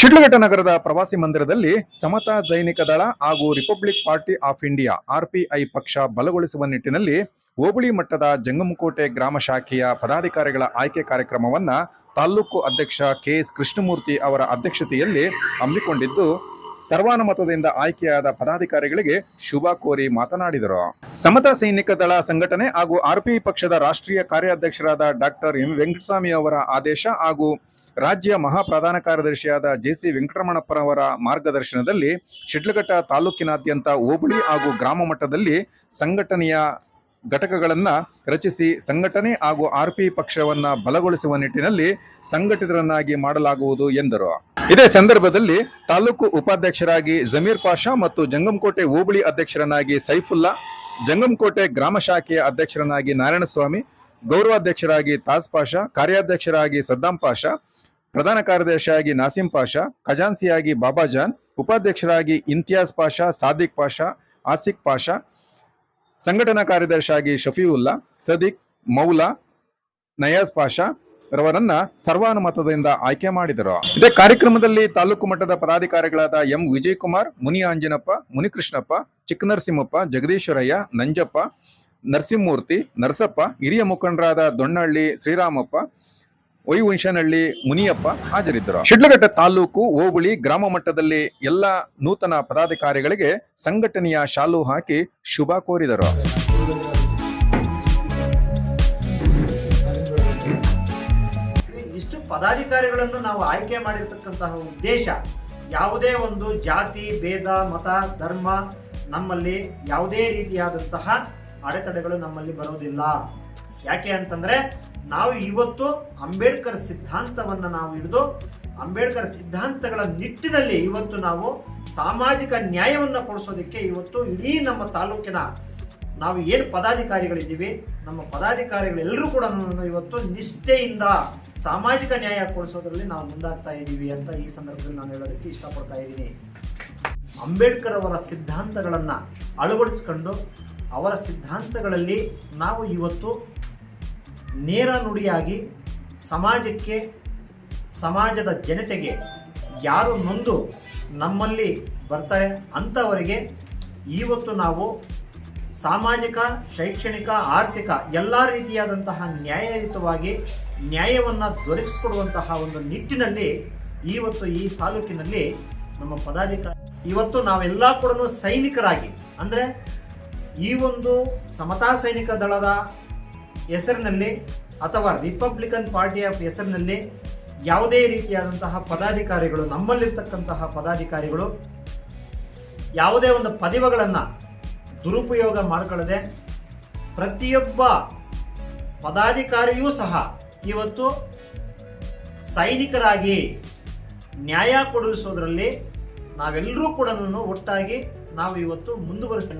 ಶಿಡ್ಲಘಟ್ಟ ನಗರದ ಪ್ರವಾಸಿ ಮಂದಿರದಲ್ಲಿ ಸಮತಾ ಸೈನಿಕ ದಳ ಹಾಗೂ Republic Party of India RPI ಪಕ್ಷ ಬಲಗೊಳಿಸುವ ನಿಟ್ಟಿನಲ್ಲಿ ಹೋಬಳಿ ಮಟ್ಟದ ಜಂಗಮಕೋಟೆ ಗ್ರಾಮ ಶಾಖೆಯ ಪದಾಧಿಕಾರಿಗಳ ಆಯ್ಕೆ ಕಾರ್ಯಕ್ರಮವನ್ನ ತಾಲೂಕು ಅಧ್ಯಕ್ಷ ಕೆಎಸ್ ಕೃಷ್ಣಮೂರ್ತಿ ಅವರ ಅಧ್ಯಕ್ಷತೆಯಲ್ಲಿ ಹಮ್ಮಿಕೊಂಡಿದ್ದು, ಸರ್ವಾನುಮತದಿಂದ ಆಯ್ಕೆಯಾದ ಪದಾಧಿಕಾರಿಗಳಿಗೆ ಶುಭ ಕೋರಿ ಮಾತನಾಡಿದರು. ಸಮತಾ ಸೈನಿಕ ದಳ ಸಂಘಟನೆ ಹಾಗೂ ಆರ್ಪಿಐ ಪಕ್ಷದ ರಾಷ್ಟ್ರೀಯ ಕಾರ್ಯಾಧ್ಯಕ್ಷರಾದ ಡಾಕ್ಟರ್ ಎಂ. ವೆಂಕಟಸ್ವಾಮಿ ಅವರ ಆದೇಶ ಹಾಗೂ ರಾಜ್ಯ ಮಹಾ ಪ್ರಧಾನ ಕಾರ್ಯದರ್ಶಿಯಾದ ಜೆಸಿ ವೆಂಕಟರಮಣಪ್ಪನವರ ಮಾರ್ಗದರ್ಶನದಲ್ಲಿ ಶಿಡ್ಲಘಟ್ಟ ತಾಲೂಕಿನಾದ್ಯಂತ ಹೋಬಳಿ ಹಾಗೂ ಗ್ರಾಮ ಮಟ್ಟದಲ್ಲಿ ಸಂಘಟನೆಯ ಘಟಕಗಳನ್ನು ರಚಿಸಿ ಸಂಘಟನೆ ಹಾಗೂ ಆರ್ಪಿ ಪಕ್ಷವನ್ನ ಬಲಗೊಳಿಸುವ ನಿಟ್ಟಿನಲ್ಲಿ ಸಂಘಟಿತರನ್ನಾಗಿ ಮಾಡಲಾಗುವುದು ಎಂದರು. ಇದೇ ಸಂದರ್ಭದಲ್ಲಿ ತಾಲೂಕು ಉಪಾಧ್ಯಕ್ಷರಾಗಿ ಜಮೀರ್ ಪಾಷಾ ಮತ್ತು ಜಂಗಮಕೋಟೆ ಹೋಬಳಿ ಅಧ್ಯಕ್ಷರನ್ನಾಗಿ ಸೈಫುಲ್ಲಾ, ಜಂಗಮಕೋಟೆ ಗ್ರಾಮ ಶಾಖೆಯ ಅಧ್ಯಕ್ಷರನ್ನಾಗಿ ನಾರಾಯಣಸ್ವಾಮಿ, ಗೌರವಾಧ್ಯಕ್ಷರಾಗಿ ತಾಜ್ ಪಾಷಾ, ಕಾರ್ಯಾಧ್ಯಕ್ಷರಾಗಿ ಸದ್ದಾಂ ಪಾಷಾ ಪ್ರಧಾನ ಕಾರ್ಯದರ್ಶಿಯಾಗಿ ನಾಸಿಂ ಪಾಷಾ ಖಜಾನ್ಸಿಯಾಗಿ ಬಾಬಾಜಾನ್ ಉಪಾಧ್ಯಕ್ಷರಾಗಿ ಇಂತಿಯಾಜ್ ಪಾಷಾ, ಸಾದಿಕ್ ಪಾಷಾ, ಆಸಿಕ್ ಪಾಷಾ, ಸಂಘಟನಾ ಕಾರ್ಯದರ್ಶಿಯಾಗಿ ಶಫೀವುಲ್ಲಾ, ಸದಿಕ್ ಮೌಲಾ, ನಯಾಜ್ ಪಾಷಾ ರವರನ್ನ ಸರ್ವಾನುಮತದಿಂದ ಆಯ್ಕೆ ಮಾಡಿದರು. ಇದೇ ಕಾರ್ಯಕ್ರಮದಲ್ಲಿ ತಾಲೂಕು ಮಟ್ಟದ ಪದಾಧಿಕಾರಿಗಳಾದ ಎಂ ವಿಜಯ್ ಕುಮಾರ್ ಮುನಿ ಆಂಜನಪ್ಪ, ಮುನಿಕೃಷ್ಣಪ್ಪ, ಚಿಕ್ಕನರಸಿಂಹಪ್ಪ, ಜಗದೀಶ್ವರಯ್ಯ, ನಂಜಪ್ಪ, ನರಸಿಂಹಮೂರ್ತಿ, ನರಸಪ್ಪ, ಹಿರಿಯ ಮುಖಂಡರಾದ ದೊಣ್ಣಹಳ್ಳಿ ಶ್ರೀರಾಮಪ್ಪ ವೈಹುಂಶನಹಳ್ಳಿ ಮುನಿಯಪ್ಪ ಹಾಜರಿದ್ದರು. ಶಿಡ್ಲಘಟ್ಟ ತಾಲೂಕು ಹೋಬಳಿ ಗ್ರಾಮ ಮಟ್ಟದಲ್ಲಿ ಎಲ್ಲ ನೂತನ ಪದಾಧಿಕಾರಿಗಳಿಗೆ ಸಂಘಟನೆಯ ಶಾಲು ಹಾಕಿ ಶುಭ ಕೋರಿದರು. ಇಷ್ಟು ಪದಾಧಿಕಾರಿಗಳನ್ನು ನಾವು ಆಯ್ಕೆ ಮಾಡಿರ್ತಕ್ಕಂತಹ ಉದ್ದೇಶ ಯಾವುದೇ ಒಂದು ಜಾತಿ, ಭೇದ, ಮತ, ಧರ್ಮ ನಮ್ಮಲ್ಲಿ ಯಾವುದೇ ರೀತಿಯಾದಂತಹ ಅಡೆತಡೆಗಳು ನಮ್ಮಲ್ಲಿ ಬರೋದಿಲ್ಲ ಯಾಕೆ ಅಂತಂದ್ರೆ ನಾವು ಇವತ್ತು ಅಂಬೇಡ್ಕರ್ ಸಿದ್ಧಾಂತವನ್ನು ನಾವು ಹಿಡಿದು ಅಂಬೇಡ್ಕರ್ ಸಿದ್ಧಾಂತಗಳ ನಿಟ್ಟಿನಲ್ಲಿ ಇವತ್ತು ನಾವು ಸಾಮಾಜಿಕ ನ್ಯಾಯವನ್ನು ಕೊಡಿಸೋದಕ್ಕೆ ಇವತ್ತು ಇಡೀ ನಮ್ಮ ತಾಲೂಕಿನ ನಾವು ಏನು ಪದಾಧಿಕಾರಿಗಳಿದ್ದೀವಿ, ನಮ್ಮ ಪದಾಧಿಕಾರಿಗಳೆಲ್ಲರೂ ಕೂಡ ಇವತ್ತು ನಿಷ್ಠೆಯಿಂದ ಸಾಮಾಜಿಕ ನ್ಯಾಯ ಕೊಡಿಸೋದ್ರಲ್ಲಿ ನಾವು ಮುಂದಾಗ್ತಾ ಇದ್ದೀವಿ ಅಂತ ಈ ಸಂದರ್ಭದಲ್ಲಿ ನಾನು ಹೇಳೋದಕ್ಕೆ ಇಷ್ಟಪಡ್ತಾ ಇದ್ದೀನಿ. ಅಂಬೇಡ್ಕರ್ ಅವರ ಸಿದ್ಧಾಂತಗಳನ್ನು ಅಳವಡಿಸ್ಕೊಂಡು ಅವರ ಸಿದ್ಧಾಂತಗಳಲ್ಲಿ ನಾವು ಇವತ್ತು ನೇರ ನುಡಿಯಾಗಿ ಸಮಾಜಕ್ಕೆ, ಸಮಾಜದ ಜನತೆಗೆ ಯಾರು ನೊಂದು ನಮ್ಮಲ್ಲಿ ಬರ್ತಾರೆ ಅಂಥವರಿಗೆ ಇವತ್ತು ನಾವು ಸಾಮಾಜಿಕ, ಶೈಕ್ಷಣಿಕ, ಆರ್ಥಿಕ ಎಲ್ಲ ರೀತಿಯಾದಂತಹ ನ್ಯಾಯಯುತವಾಗಿ ನ್ಯಾಯವನ್ನು ದೊರಕಿಸಿಕೊಡುವಂತಹ ಒಂದು ನಿಟ್ಟಿನಲ್ಲಿ ಇವತ್ತು ಈ ತಾಲೂಕಿನಲ್ಲಿ ನಮ್ಮ ಪದಾಧಿಕಾರಿ ಇವತ್ತು ನಾವೆಲ್ಲ ಕೂಡ ಸೈನಿಕರಾಗಿ, ಅಂದರೆ ಈ ಒಂದು ಸಮತಾ ಸೈನಿಕ ದಳದ ಹೆಸರಿನಲ್ಲಿ ಅಥವಾ ರಿಪಬ್ಲಿಕನ್ ಪಾರ್ಟಿ ಆಫ್ ಹೆಸರಿನಲ್ಲಿ ಯಾವುದೇ ರೀತಿಯಾದಂತಹ ಪದಾಧಿಕಾರಿಗಳು, ನಮ್ಮಲ್ಲಿರ್ತಕ್ಕಂತಹ ಪದಾಧಿಕಾರಿಗಳು ಯಾವುದೇ ಒಂದು ಪದವಿಗಳನ್ನು ದುರುಪಯೋಗ ಮಾಡಿಕೊಳ್ಳದೆ ಪ್ರತಿಯೊಬ್ಬ ಪದಾಧಿಕಾರಿಯೂ ಸಹ ಇವತ್ತು ಸೈನಿಕರಾಗಿ ನ್ಯಾಯ ಕೊಡಿಸೋದ್ರಲ್ಲಿ ನಾವೆಲ್ಲರೂ ಕೂಡ ಒಟ್ಟಾಗಿ ನಾವು ಇವತ್ತು ಮುಂದುವರಿಸ